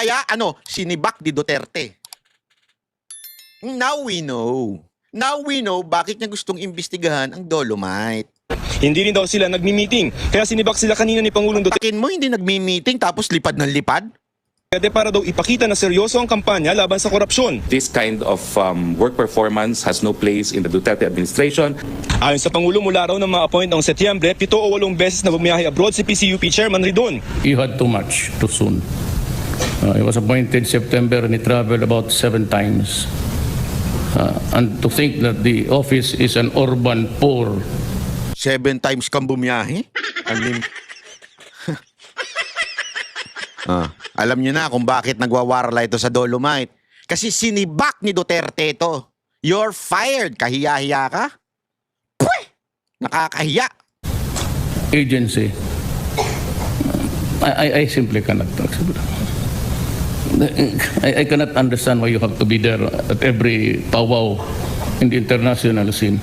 Kaya ano, sinibak ni Duterte. Now we know. Now we know bakit niya gustong imbestigahan ang Dolomite. Hindi rin daw sila nagmi-meeting, kaya sinibak sila kanina ni Pangulong Duterte Takin mo, hindi nagmi-meeting tapos lipad ng lipad? para daw ipakita na seryoso ang kampanya laban sa korupsyon. This kind of um, work performance has no place in the Duterte administration. Ayon sa Pangulo mula raw ng ma-appoint noong Setyembre, pito o walong beses na bumiyahe abroad si PCUP Chairman Ridon. You had too much too soon. Uh, he was appointed September and he traveled about seven times. Uh, and to think that the office is an urban poor Seven times kang bumiyahe? Anim. ah, alam niyo na kung bakit nagwawarla ito sa Dolomite. Kasi sinibak ni Duterte ito. You're fired. Kahiya-hiya ka? Pweh! Nakakahiya. agency, I, I, I simply cannot accept. I, I cannot understand why you have to be there at every powwow in the international scene.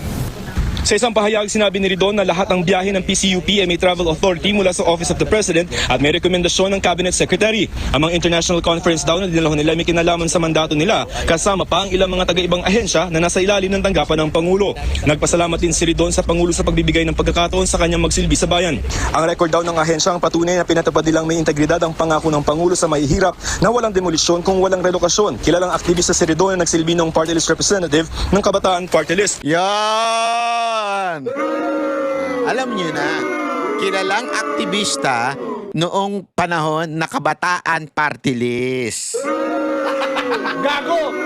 Sa isang pahayag, sinabi ni Ridon na lahat ng biyahe ng PCUP ay may travel authority mula sa Office of the President at may rekomendasyon ng Cabinet Secretary. Ang mga international conference daw na dinalaw nila may kinalaman sa mandato nila, kasama pa ang ilang mga taga-ibang ahensya na nasa ilalim ng tanggapan ng Pangulo. Nagpasalamat din si Ridon sa Pangulo sa pagbibigay ng pagkakataon sa kanyang magsilbi sa bayan. Ang record daw ng ahensya ang patunay na pinatupad nilang may integridad ang pangako ng Pangulo sa mahihirap na walang demolisyon kung walang relokasyon. Kilalang aktivista si Ridon na nagsilbi ng party list representative ng Kabataan Party List. Yan! Alam niyo na, kilalang aktivista noong panahon na kabataan party list. Gago!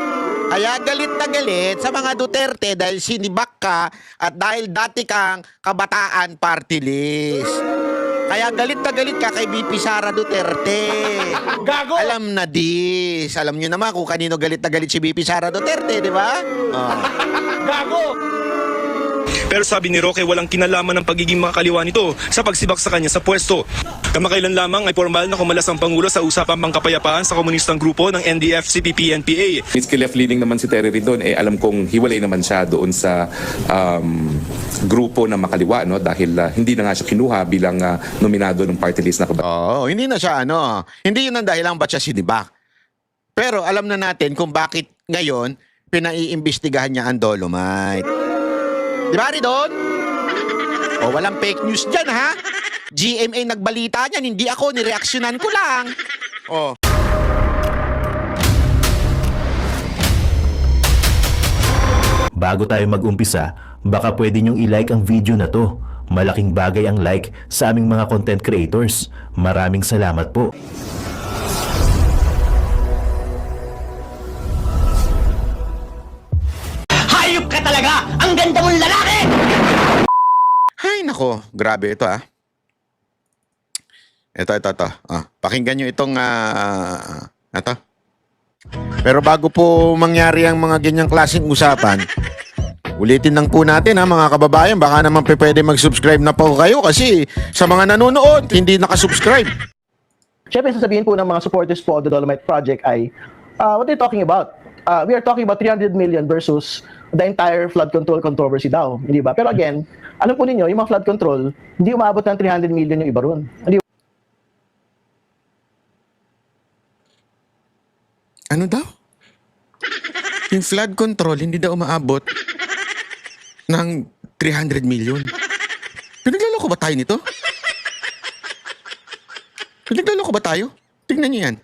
Kaya galit na galit sa mga Duterte dahil sinibak ka at dahil dati kang kabataan party list. Kaya galit na galit ka kay BP Sara Duterte. Gago! Alam na dis. Alam niyo naman kung kanino galit na galit si BP Sara Duterte, di ba? Oh. Pero sabi ni Roque walang kinalaman ng pagiging makakaliwa nito sa pagsibak sa kanya sa pwesto. Kamakailan lamang ay formal na kumalas ang Pangulo sa usapang pangkapayapaan sa komunistang grupo ng NDF, CPP, NPA. Miski left leaning naman si Terry Ridon, eh alam kong hiwalay naman siya doon sa um, grupo na makaliwa no dahil ah, hindi na nga siya kinuha bilang ah, nominado ng party list na kabataan. Oo, hindi na siya ano. Hindi yun ang dahilan ba't siya sinibak. Pero alam na natin kung bakit ngayon pinaiimbestigahan niya ang Dolomite. Di ba, Ridon? O, walang fake news dyan, ha? GMA nagbalita niyan, hindi ako, nireaksyonan ko lang. O. Bago tayo mag-umpisa, baka pwede nyong i-like ang video na to. Malaking bagay ang like sa aming mga content creators. Maraming salamat po. Nako. Grabe ito, ah. Ito, ito, ito. Ah, pakinggan nyo itong, ah, ito. Pero bago po mangyari ang mga ganyang klaseng usapan, ulitin lang po natin ha mga kababayan, baka naman pwede mag-subscribe na po kayo kasi sa mga nanonood, hindi nakasubscribe. Siyempre, sasabihin po ng mga supporters po of the Dolomite Project ay, uh, what are you talking about? Uh, we are talking about 300 million versus the entire flood control controversy daw. Hindi ba? Pero again, alam po ninyo, yung mga flood control, hindi umabot ng 300 million yung iba ron. Hindi Ano daw? Yung flood control, hindi daw umaabot ng 300 million. Pinagloloko ba tayo nito? Pinagloloko ba tayo? Tingnan niyo yan.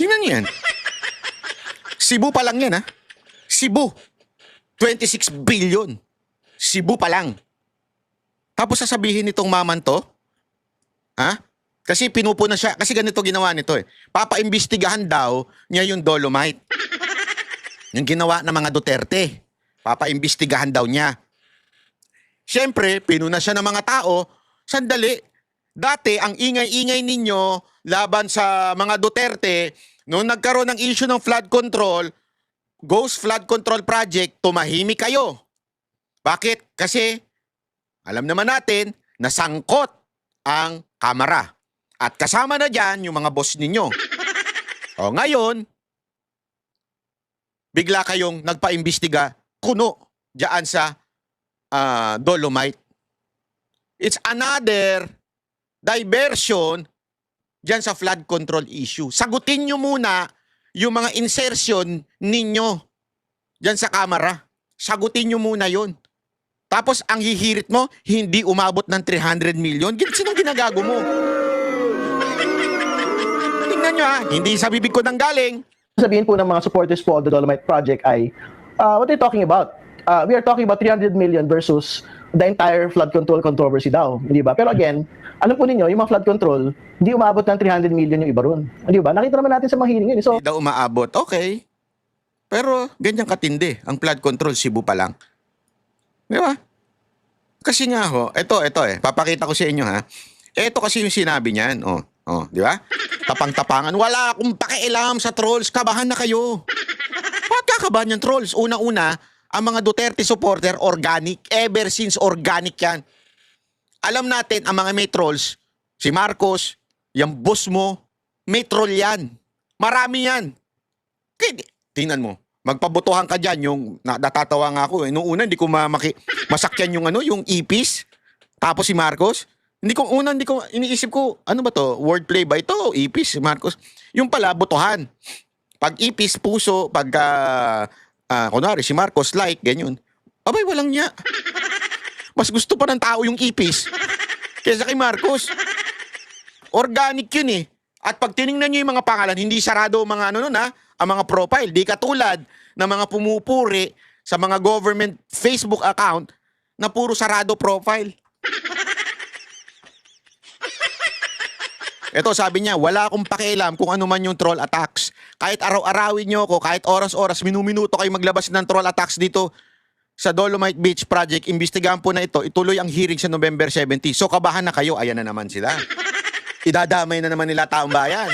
Tingnan niyo yan. Cebu pa lang yan, ha? Cebu. 26 billion. Cebu pa lang. Tapos sasabihin nitong maman to, ha? Kasi pinupuna siya. Kasi ganito ginawa nito eh. Papaimbestigahan daw niya yung Dolomite. Yung ginawa ng mga Duterte. Papaimbestigahan daw niya. Siyempre, pinuna siya ng mga tao. Sandali. Dati, ang ingay-ingay ninyo laban sa mga Duterte, noong nagkaroon ng issue ng flood control, Ghost Flood Control Project, tumahimik kayo. Bakit? Kasi, alam naman natin, nasangkot ang kamera. At kasama na dyan yung mga boss ninyo. O ngayon, bigla kayong nagpa-imbestiga kuno dyan sa ah, Dolomite. It's another diversion dyan sa flood control issue. Sagutin nyo muna yung mga insertion ninyo dyan sa kamera. Sagutin nyo muna yon. Tapos ang hihirit mo, hindi umabot ng 300 million. Sinong ginagago mo? Tingnan nyo ha, hindi sa bibig ko nang galing. sabihin po ng mga supporters po of the Dolomite Project ay, uh, what are you talking about? Uh, we are talking about 300 million versus the entire flood control controversy daw, hindi ba? Pero again, alam po ninyo, yung mga flood control, hindi umabot ng 300 million yung iba ron. Hindi ba? Nakita naman natin sa mga hearing yun. So, Hindi daw umaabot. Okay. Pero ganyan katindi. Ang flood control, Cebu pa lang. Di ba? Kasi nga ho, eto, eto eh. Papakita ko sa inyo ha. Eto kasi yung sinabi niyan. Oh, oh, di ba? Tapang-tapangan. Wala akong pakialam sa trolls. Kabahan na kayo. Bakit kakabahan yung trolls? Una-una, ang mga Duterte supporter, organic. Ever since organic yan. Alam natin, ang mga may trolls, si Marcos, yung boss mo, may troll yan. Marami yan. Tingnan mo, magpabotohan ka dyan, yung na, natatawa nga ako eh. Noong una, hindi ko mamaki, masakyan yung ano, yung ipis. Tapos si Marcos, hindi ko, una, hindi ko, iniisip ko, ano ba to, wordplay ba ito, ipis, si Marcos. Yung pala, botohan. Pag ipis, puso, pag, ah, ah, kunwari, si Marcos, like, ganyan. Abay, walang niya. Mas gusto pa ng tao yung ipis kaysa kay Marcos. Organic yun eh. At pag tiningnan nyo yung mga pangalan, hindi sarado mga ano nun ha, ang mga profile. Di katulad ng mga pumupuri sa mga government Facebook account na puro sarado profile. Ito sabi niya, wala akong pakialam kung ano man yung troll attacks. Kahit araw-arawin nyo ako, kahit oras-oras, minuminuto kayo maglabas ng troll attacks dito sa Dolomite Beach Project. Imbestigahan po na ito. Ituloy ang hearing sa November 70. So kabahan na kayo, ayan na naman sila. Idadamay na naman nila taong bayan.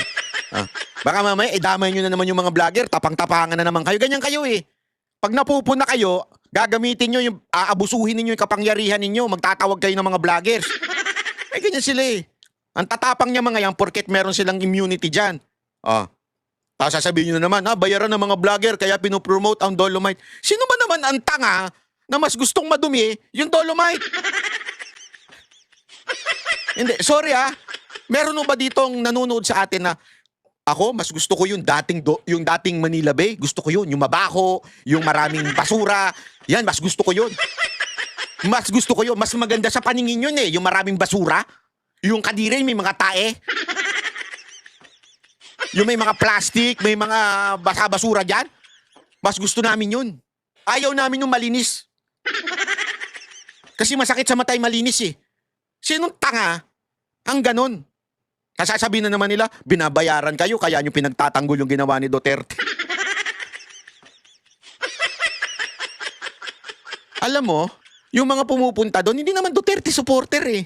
Ah, baka mamaya idamay nyo na naman yung mga vlogger, tapang-tapangan na naman kayo. Ganyan kayo eh. Pag napupuna kayo, gagamitin nyo yung, aabusuhin ninyo yung kapangyarihan ninyo, magtatawag kayo ng mga vloggers. Eh, ganyan sila eh. Ang tatapang niya mga yan, porket meron silang immunity dyan. Oh. Tapos sasabihin nyo na naman, ah, bayaran ng mga vlogger, kaya pinopromote ang Dolomite. Sino ba naman ang tanga na mas gustong madumi yung Dolomite? Hindi, sorry ah. Meron ba ditong nanonood sa atin na ako, mas gusto ko yung dating do, yung dating Manila Bay. Gusto ko yun. Yung mabaho, yung maraming basura. Yan, mas gusto ko yun. Mas gusto ko yun. Mas maganda sa paningin yun eh. Yung maraming basura. Yung kadire, may mga tae. Yung may mga plastic, may mga basa-basura dyan. Mas gusto namin yun. Ayaw namin yung malinis. Kasi masakit sa matay malinis eh. Sinong tanga ang ganon? Kasasabihin na naman nila, binabayaran kayo, kaya nyo pinagtatanggol yung ginawa ni Duterte. Alam mo, yung mga pumupunta doon, hindi naman Duterte supporter eh.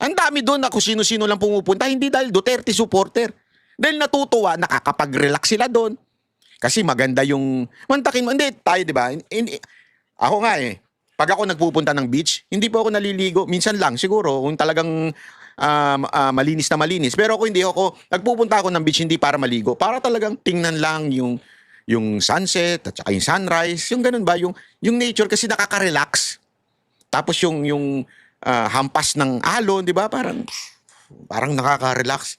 Ang dami doon na kung sino-sino lang pumupunta, hindi dahil Duterte supporter. Dahil natutuwa, nakakapag-relax sila doon. Kasi maganda yung... Mantakin mo, hindi, tayo, di ba? Ako nga eh, pag ako nagpupunta ng beach, hindi po ako naliligo. Minsan lang, siguro, kung talagang ah, ah, malinis na malinis. Pero ako hindi ako, nagpupunta ako ng beach hindi para maligo. Para talagang tingnan lang yung yung sunset at saka yung sunrise. Yung ganun ba? Yung, yung nature kasi nakaka-relax. Tapos yung, yung ah, hampas ng alon, di ba? Parang, parang nakaka-relax.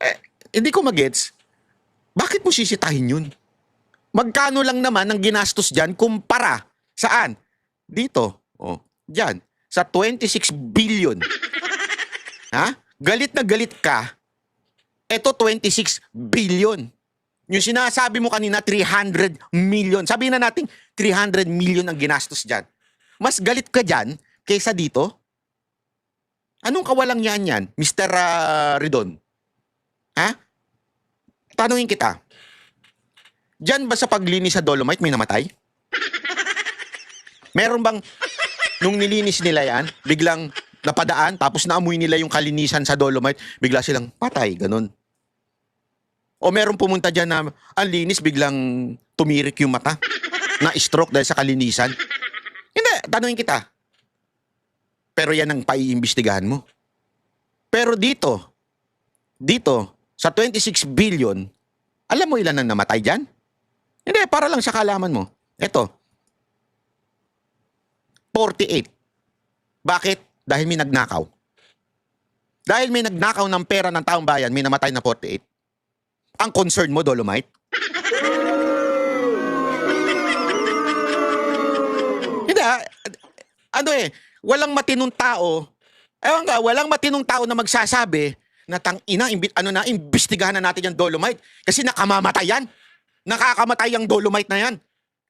Eh, hindi ko magets. Bakit mo sisitahin yun? Magkano lang naman ang ginastos dyan kumpara saan? Dito. Oh, dyan. Sa 26 billion. Ha? Galit na galit ka. Ito 26 billion. Yung sinasabi mo kanina 300 million. Sabihin na natin 300 million ang ginastos dyan. Mas galit ka dyan kaysa dito? Anong kawalang yan yan, Mr. ah, Ridon? Ha? Tanungin kita. Diyan ba sa paglinis sa Dolomite may namatay? Meron bang nung nilinis nila yan, biglang napadaan tapos naamoy nila yung kalinisan sa Dolomite, bigla silang patay, ganun. O meron pumunta dyan na ang linis biglang tumirik yung mata, na stroke dahil sa kalinisan. Hindi, tanungin kita. Pero yan ang paiimbestigahan mo. Pero dito, dito, sa 26 billion, alam mo ilan ang namatay dyan? Hindi, para lang sa kalaman mo. Ito, 48. Bakit? Dahil may nagnakaw. Dahil may nagnakaw ng pera ng taong bayan, may namatay na 48. Ang concern mo, Dolomite? Hindi ah. Ano eh, walang matinong tao, ewan ka, walang matinong tao na magsasabi na tang ina, imbi, ano na, imbestigahan na natin yung Dolomite. Kasi nakamamatay yan. Nakakamatay ang Dolomite na yan.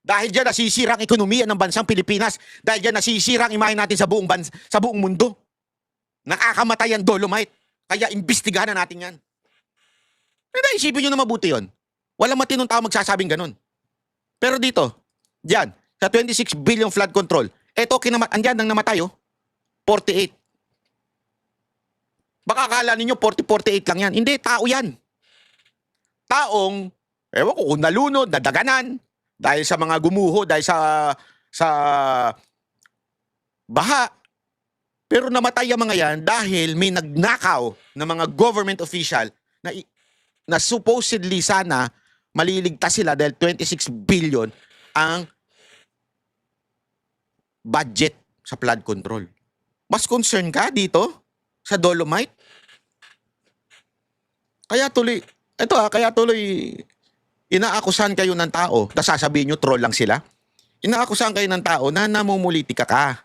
Dahil diyan nasisira ang ekonomiya ng bansang Pilipinas. Dahil diyan nasisira ang imahe natin sa buong bans sa buong mundo. Nakakamatay ang Dolomite. Kaya imbestigahan na natin yan. Hindi, isipin nyo na mabuti yon. Walang matinong tao magsasabing ganun. Pero dito, diyan, sa 26 billion flood control, eto, kinama, andyan nang namatay, oh. 48. Baka akala ninyo 40-48 lang yan. Hindi, tao yan. Taong, ewan ko, kung nalunod, nadaganan, dahil sa mga gumuho, dahil sa, sa baha. Pero namatay ang mga yan dahil may nagnakaw ng mga government official na, na supposedly sana maliligtas sila dahil 26 billion ang budget sa flood control. Mas concern ka dito sa Dolomite? Kaya tuloy, ito ah, kaya tuloy inaakusahan kayo ng tao, tapos sasabihin nyo troll lang sila. Inaakusahan kayo ng tao na namumulitika ka.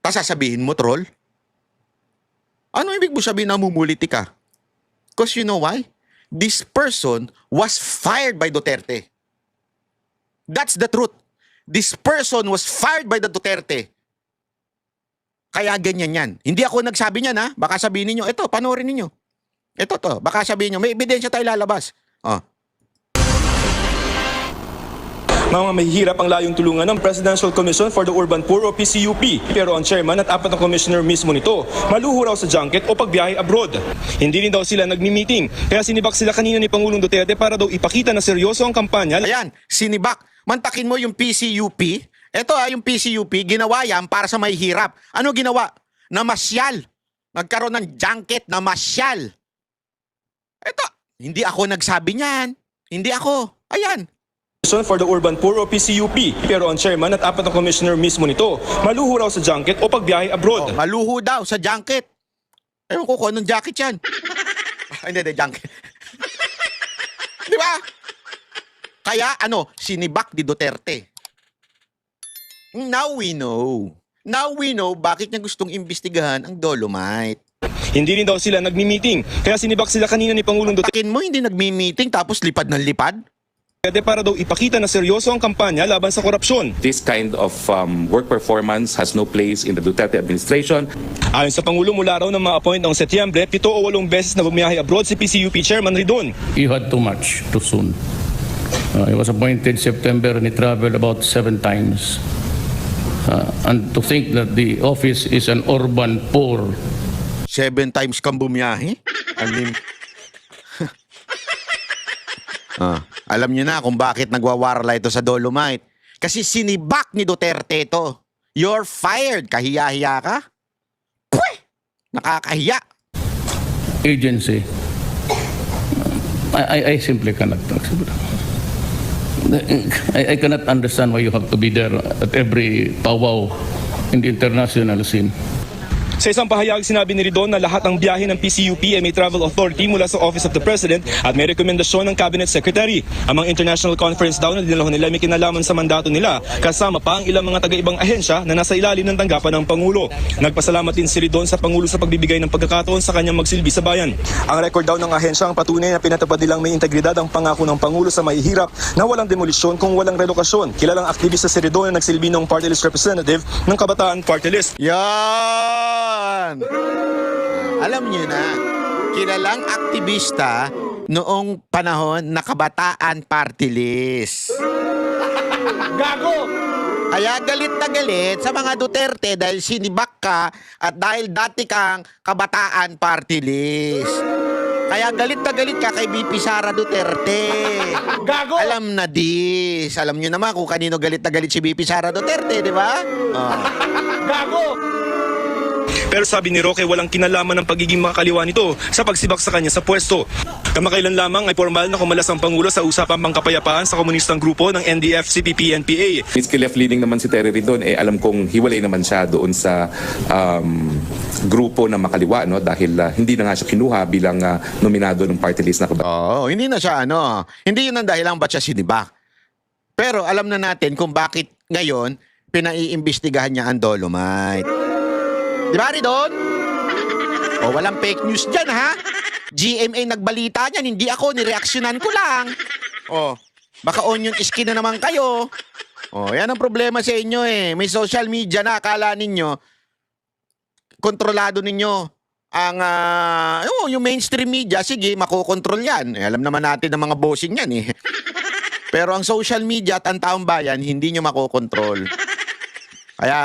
Tapos sasabihin mo troll? Ano ibig mo sabihin namumulitika? Because you know why? This person was fired by Duterte. That's the truth. This person was fired by the Duterte. Kaya ganyan yan. Hindi ako nagsabi niyan ha. Baka sabihin ninyo, ito, panoorin ninyo. Ito to. Baka sabihin nyo, may ebidensya tayo lalabas. Oh. Mga mahihirap ang layong tulungan ng Presidential Commission for the Urban Poor o PCUP. Pero ang chairman at apat na commissioner mismo nito, maluho raw sa junket o pagbiyahe abroad. Hindi rin daw sila nagmi-meeting, kaya sinibak sila kanina ni Pangulong Duterte para daw ipakita na seryoso ang kampanya Ayan, sinibak. Mantakin mo yung PCUP. Ito ah, yung PCUP, ginawa yan para sa may hirap. Ano ginawa? Namasyal. Nagkaroon ng junket na masyal. Ito, hindi ako nagsabi niyan. Hindi ako. Ayan. Commission for the Urban Poor o PCUP. Pero ang chairman at apat na commissioner mismo nito, maluho raw sa junket o pagbiyahe abroad. Oh, maluho daw sa junket. Ewan ko kung anong jacket yan. Ah, hindi, hindi, junket. Di ba? Kaya ano, sinibak ni Duterte. Now we know. Now we know bakit niya gustong imbestigahan ang Dolomite. Hindi rin daw sila nagmi-meeting, kaya sinibak sila kanina ni Pangulong Duterte Takin mo, hindi nagmi-meeting tapos lipad ng lipad? para daw ipakita na seryoso ang kampanya laban sa korupsyon. This kind of um, work performance has no place in the Duterte administration. Ayon sa Pangulo mula raw ng mga appoint noong Setyembre, pito o walong beses na bumiyahe abroad si PCUP Chairman Ridon. You had too much too soon. Uh, he was appointed September and he traveled about seven times. Uh, and to think that the office is an urban poor Seven times kang bumiyahe? Alim. ah, alam niyo na kung bakit nagwawarla ito sa Dolomite. Kasi sinibak ni Duterte ito. You're fired. Kahiya-hiya ka? Pweh! Nakakahiya. agency. I, I, I simply cannot accept it. I, I cannot understand why you have to be there at every powwow in the international scene. Sa isang pahayag, sinabi ni Ridon na lahat ng biyahe ng PCUP ay may travel authority mula sa Office of the President at may rekomendasyon ng Cabinet Secretary. Ang mga international conference daw na dinalahon nila may kinalaman sa mandato nila, kasama pa ang ilang mga taga-ibang ahensya na nasa ilalim ng tanggapan ng Pangulo. Nagpasalamat din si Ridon sa Pangulo sa pagbibigay ng pagkakataon sa kanyang magsilbi sa bayan. Ang record daw ng ahensya ang patunay na pinatupad nilang may integridad ang pangako ng Pangulo sa mahihirap na walang demolisyon kung walang relokasyon. Kilalang aktivista si Ridon na nagsilbi ng party list representative ng Kabataan Party List. Yan! Alam niyo na, kilalang aktivista noong panahon na kabataan party list. Gago! Kaya galit na galit sa mga Duterte dahil sinibak ka at dahil dati kang kabataan party list. Kaya galit na galit ka kay BP Sara Duterte. Gago! Alam na dis. Alam niyo naman kung kanino galit na galit si BP Sara Duterte, di ba? Oh. Pero sabi ni Roque walang kinalaman ng pagiging makakaliwa nito sa pagsibak sa kanya sa pwesto. Kamakailan lamang ay formal na kumalas ang Pangulo sa usapang pangkapayapaan sa komunistang grupo ng NDF, CPP, NPA. Miski left leaning naman si Terry Ridon, eh alam kong hiwalay naman siya doon sa um, grupo na makaliwa no dahil ah, hindi na nga siya kinuha bilang ah, nominado ng party list na kabataan. Oo, hindi na siya ano. Hindi yun ang dahilan ba't siya sinibak. Pero alam na natin kung bakit ngayon pinaiimbestigahan niya ang Dolomite. Di ba, Ridon? O, walang fake news dyan, ha? GMA nagbalita niyan, hindi ako, nireaksyonan ko lang. O, baka onion skin na naman kayo. O, yan ang problema sa inyo eh. May social media na, akala ninyo, kontrolado ninyo ang ah, oh, yung mainstream media, sige, makokontrol yan. Eh, alam naman natin ng mga bossing yan eh. Pero ang social media at ang taong bayan, hindi nyo makokontrol. Kaya,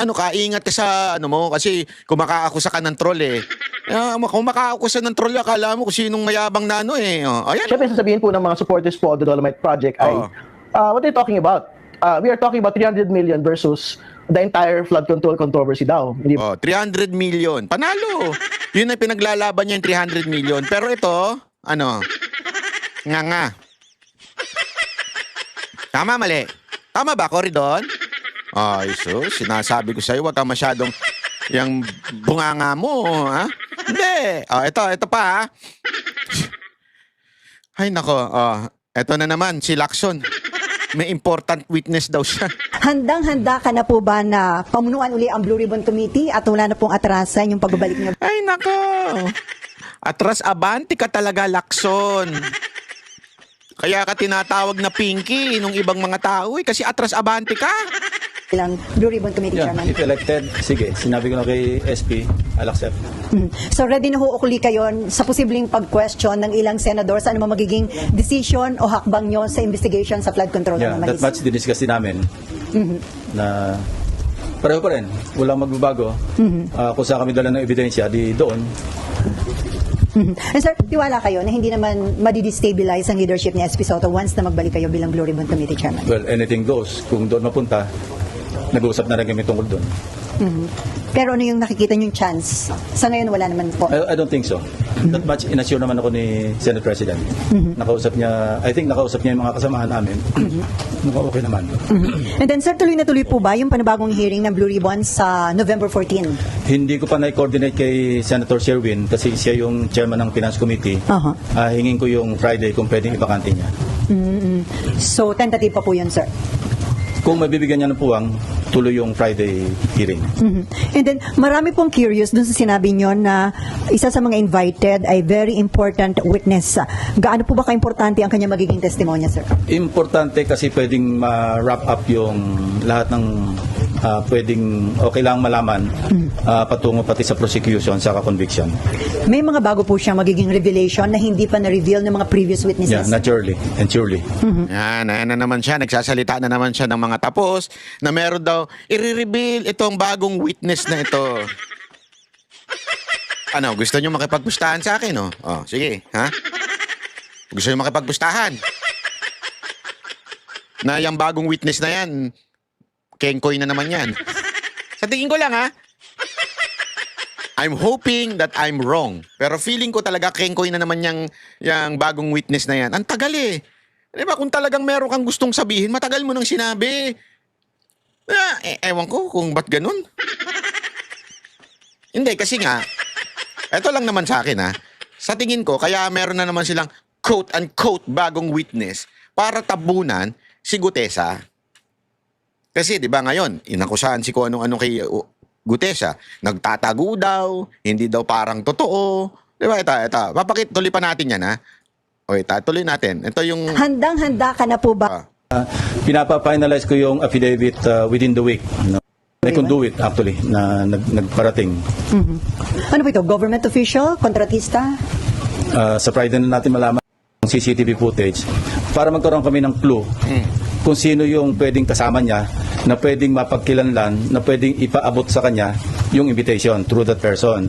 ano ka, ingat ka sa ano mo, kasi kumakaakusa ka ng troll eh. Kaya, kung makaakusa ng troll, akala mo kung sinong mayabang na ano eh. Oh, ayan. Siyempre, sasabihin po ng mga supporters po of the Dolomite Project ay, uh, what are you talking about? Uh, we are talking about 300 million versus the entire flood control controversy daw. Hindi? Oh, 300 million. Panalo. Yun ang pinaglalaban niya yung 300 million. Pero ito, ano, nga nga. Tama, mali. Tama ba, Coridon? Ay, so, sinasabi ko sa'yo, wag ka masyadong yung bunganga mo, ha? Hindi. Oh, ito, ito pa, ha? Ay, nako. Oh, ito na naman, si Lacson. May important witness daw siya. Handang-handa ka na po ba na pamunuan uli ang Blue Ribbon Committee at wala na pong atrasan yung pagbabalik niyo? Ay, nako. Atras abanti ka talaga, Lakson. Kaya ka tinatawag na Pinky nung ibang mga tao eh, kasi atras abanti ka. bilang Blue Ribbon Committee Yeah, Chairman? if elected, sige, sinabi ko na kay SP, I'll accept. Mhm. So ready na ho kayo sa posibleng pag-question ng ilang senador sa ano man magiging decision o hakbang nyo sa investigation sa flood control Yeah, ng that much diniscuss din namin na pareho pa rin, walang magbabago. Ah, kung saan kami dala ng ebidensya, di doon. And sir, tiwala kayo na hindi naman madidestabilize ang leadership ni SP Soto once na magbalik kayo bilang Blue Ribbon Committee Chairman? Well, anything goes. Kung doon mapunta, nag-uusap na rin kami tungkol doon. Pero ano yung nakikita nyong chance? Sa ngayon wala naman po. I, I don't think so. That much inassure naman ako ni Senate President. Nakausap niya, I think nakausap niya yung mga kasamahan namin. Mukhang okay naman. And then sir, tuloy na tuloy po ba yung panibagong hearing ng Blue Ribbon sa November 14? Hindi ko pa na-coordinate kay Senator Sherwin kasi siya yung chairman ng Finance Committee. Aha. Ah, hingin ko yung Friday kung pwedeng ibakante niya. So tentative pa po yun sir. Kung mabibigyan niya ng puwang, tuloy yung Friday hearing. Mhm. And then, marami pong curious dun sa sinabi nyo na isa sa mga invited ay very important witness. Gaano po ba ka-importante ang kanya magiging testimonya, sir? Importante kasi pwedeng ma-wrap up yung lahat ng ah, pwedeng o kailangang malaman ah, patungo pati sa prosecution sa conviction. May mga bago po siyang magiging revelation na hindi pa na-reveal ng mga previous Yeah, witnesses. naturally and surely. Yan, ayan na naman siya. Nagsasalita na naman siya ng mga tapos na meron daw, i-reveal itong bagong witness na ito. Ano, gusto nyo makipagpustahan sa akin, oh? Oh, sige, ha? Gusto nyo makipagpustahan? Na yung bagong witness na yan, kengkoy na naman yan. sa tingin ko lang, ha? I'm hoping that I'm wrong. Pero feeling ko talaga kengkoy na naman yung, yung bagong witness na yan. Ang tagal eh. Di ba, kung talagang meron kang gustong sabihin, matagal mo nang sinabi. Ah, eh, ewan ko kung ba't ganun. Hindi, kasi nga, eto lang naman sa akin ha. Sa tingin ko, kaya meron na naman silang quote-unquote bagong witness para tabunan si Gutesa. Kasi 'di ba ngayon, inakusahan si kung anong-ano kay uh, Gutesa, nagtatago daw, hindi daw parang totoo. 'Di ba? Ito, ito. Papakit tuloy pa natin 'yan ha. O ito, tuloy natin. Ito yung Handang-handa ka na po ba? Ah. Pinapa-finalize ko yung affidavit uh, within the week. No? I can do it actually na nag, nagparating. Ano po ito? Government official? Kontratista? Uh, sa Friday na natin malaman ang CCTV footage para magkaroon kami ng clue kung sino yung pwedeng kasama niya na pwedeng mapagkilanlan na pwedeng ipaabot sa kanya yung invitation through that person.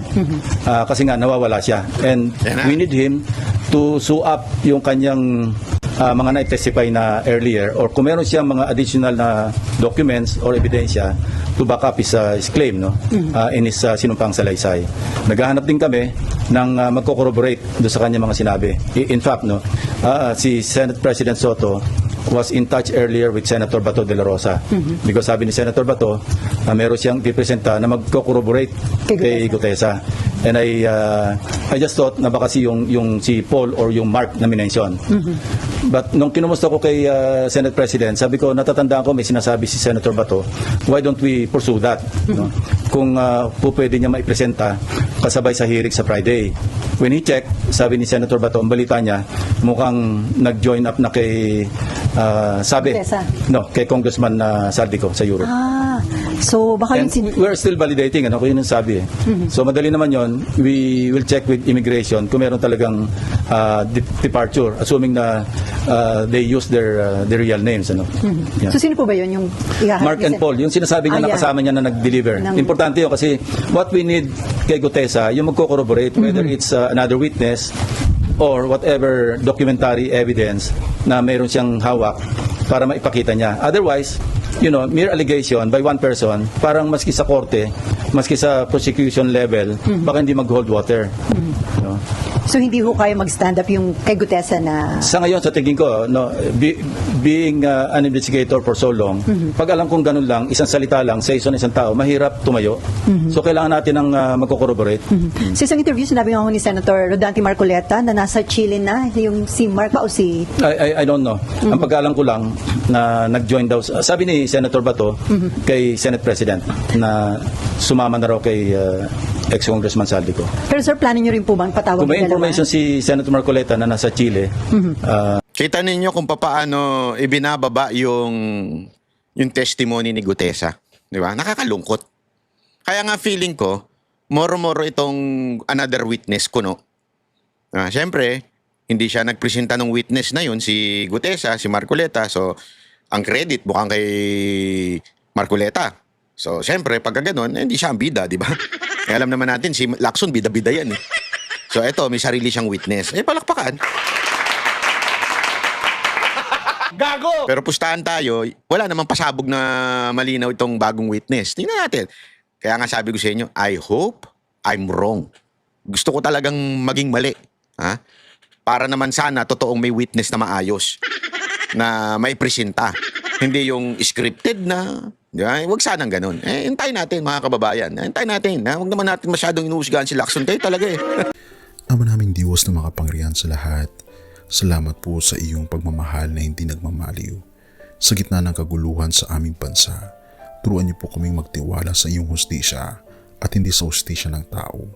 Ah, kasi nga nawawala siya. And we need him to sue up yung kanyang ah, mga na-testify na earlier or kung meron siyang mga additional na documents or ebidensya to back up his, uh, his claim no uh, in his uh, sinumpang salaysay. Naghahanap din kami ng uh, magko-corroborate do sa kanya mga sinabi. In fact no, uh, si Senate President Soto was in touch earlier with Senator Bato de la Rosa because sabi ni Senator Bato na meron siyang pipresenta na magko-corroborate Kay Gutesa. And I uh, I just thought na baka si yung yung si Paul or yung Mark na minention. But nung kinumusta ko kay uh, Senate President, sabi ko natatandaan ko may sinasabi si Senator Bato, why don't we pursue that? No? Kung uh, po pwede niya maipresenta kasabay sa hearing sa Friday. When he checked, sabi ni Senator Bato, ang balita niya, mukhang nag-join up na kay uh, sabi, no, kay Congressman uh, Saldico sa Europe. Ah, so baka And yung sin- we're still validating, ano, kung yun ang sabi. eh. So madali naman yon we will check with immigration kung meron talagang uh, de- departure, assuming na uh, they use their uh, their real names. Ano. Yeah. So sino po ba yun yung ihaharap Mark and Paul, yung sinasabi niya Ah, na yeah. kasama niya na nag-deliver. Ng- Importante yun kasi what we need kay Gutesa, yung magko-corroborate whether Mm-hmm. it's uh, another witness or whatever documentary evidence na meron siyang hawak para maipakita niya. Otherwise, you know, mere allegation by one person, parang maski sa korte, maski sa prosecution level, Mm-hmm. baka hindi mag-hold water. Know? So hindi ho kayo mag-stand up yung kay Gutesa na Sa ngayon, sa tingin ko, no, be- being uh, an investigator for so long, pag alam kong ganun lang, isang salita lang, sa isang isang tao, mahirap tumayo. So kailangan natin ng uh, magko-corroborate. Sa isang interview, sinabi nga ni Senator Rodante Marcoleta na nasa Chile na yung si Mark ba o si... I, I, I don't know. Ang pagkaalam ko lang na nag-join daw, sabi ni Senator Bato kay Senate President na sumama na raw kay uh, ex-congressman Saldico. Pero sir, plano nyo rin po bang patawag Kung may information si Senator Marcoleta na nasa Chile, uh, Kita ninyo kung paano ibinababa yung yung testimony ni Gutesa, 'di ba? Nakakalungkot. Kaya nga feeling ko, moro-moro itong another witness kuno. Ah, syempre, hindi siya nagpresenta ng witness na yun si Gutesa, si Marcoleta. So, ang credit mukhang kay Marcoleta. So, syempre, pagka ganun, eh, hindi siya ang bida, di ba? Eh, alam naman natin, si Lacson, bida-bida yan eh. So, eto, may sarili siyang witness. Eh, palakpakan. Gago! Pero pustahan tayo, wala namang pasabog na malinaw itong bagong witness. Tingnan natin. Kaya nga sabi ko sa inyo, I hope I'm wrong. Gusto ko talagang maging mali. Ha? Para naman sana totoong may witness na maayos na may presenta. Hindi yung scripted na, di ba? Huwag sanang ganun. Eh, hintayin natin mga kababayan. Eh, Hintayin natin. Ha? Huwag naman natin masyadong inuusgahan si Lacson. Kayo talaga eh. Ama naming Diyos na makapangyarihan sa lahat, salamat po sa iyong pagmamahal na hindi nagmamaliw. Sa gitna ng kaguluhan sa aming bansa, turuan niyo po kaming magtiwala sa iyong hustisya at hindi sa hustisya ng tao.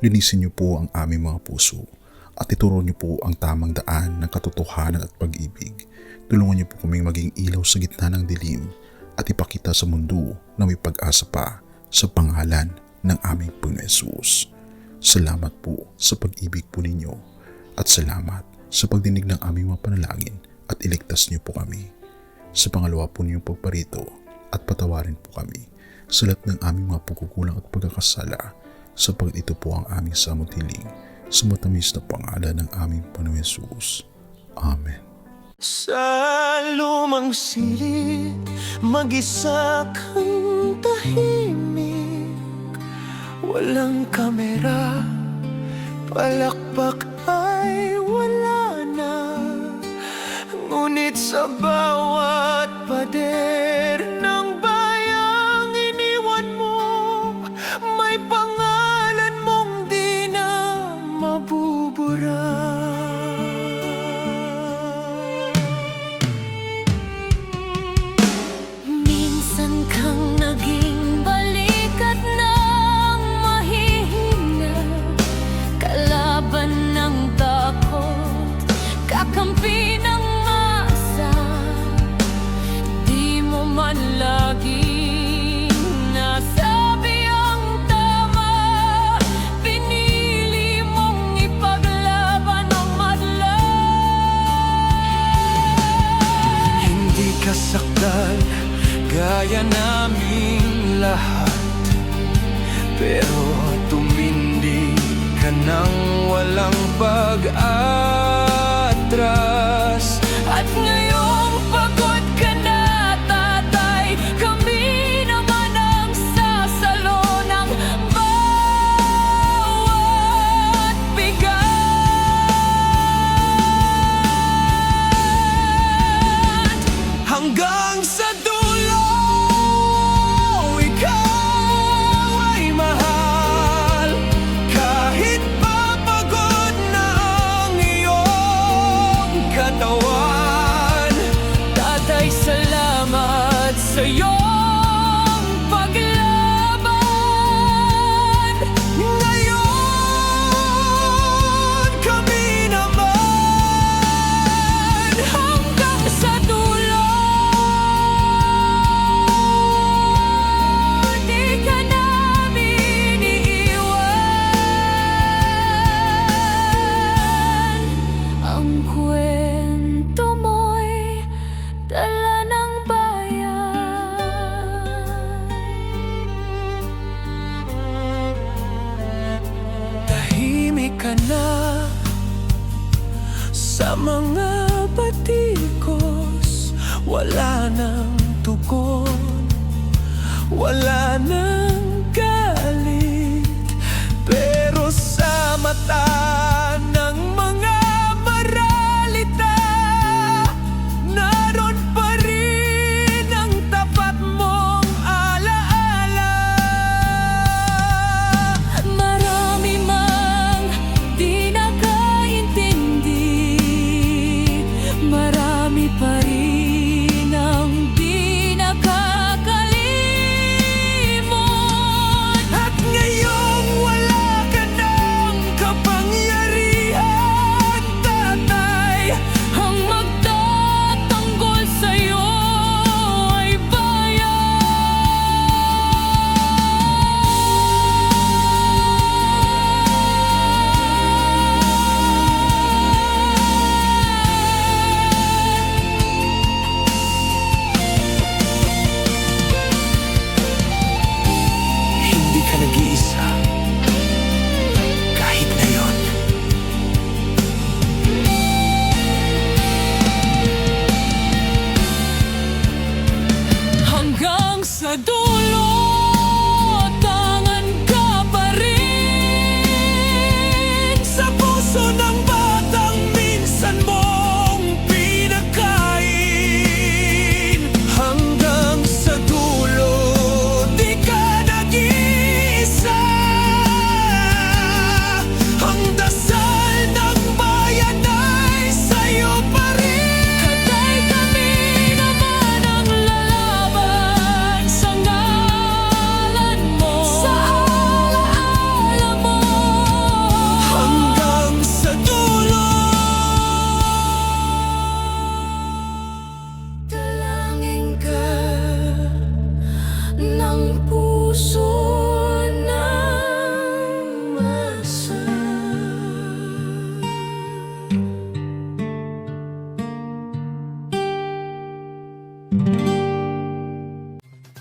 Linisin niyo po ang aming mga puso at ituro niyo po ang tamang daan ng katotohanan at pag-ibig. Tulungan niyo po kaming maging ilaw sa gitna ng dilim at ipakita sa mundo na may pag-asa pa sa pangalan ng aming Panginoon Jesus. Salamat po sa pag-ibig po ninyo at salamat sa pagdinig ng aming mga panalangin at iligtas niyo po kami. Sa pangalawa po niyong pagparito at patawarin po kami sa lahat ng aming mga pagkukulang at pagkakasala sapagat ito po ang aming samutiling sa matamis na pangalan ng aming Panginoon Jesus. Amen. Sa lumang silid, mag-isa kang tahimik. Walang kamera, palakpak ay wala na. Ngunit sa bawat pader ng walang pag-atras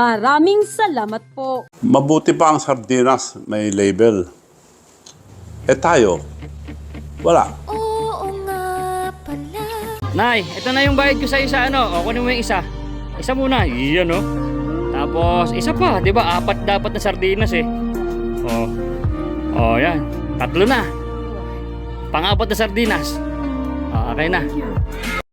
Maraming salamat po. Mabuti pa ang sardinas, may label. Eh tayo, wala. Oo nga pala Nay, ito na yung bayad ko sa isa ano. O kunin mo yung isa. Isa muna. Iyan oh. Tapos isa pa, 'di ba? Apat dapat na sardinas eh. Oh. Oh, yan. Tatlo na. Pang-apat na sardinas. Oh, okay na.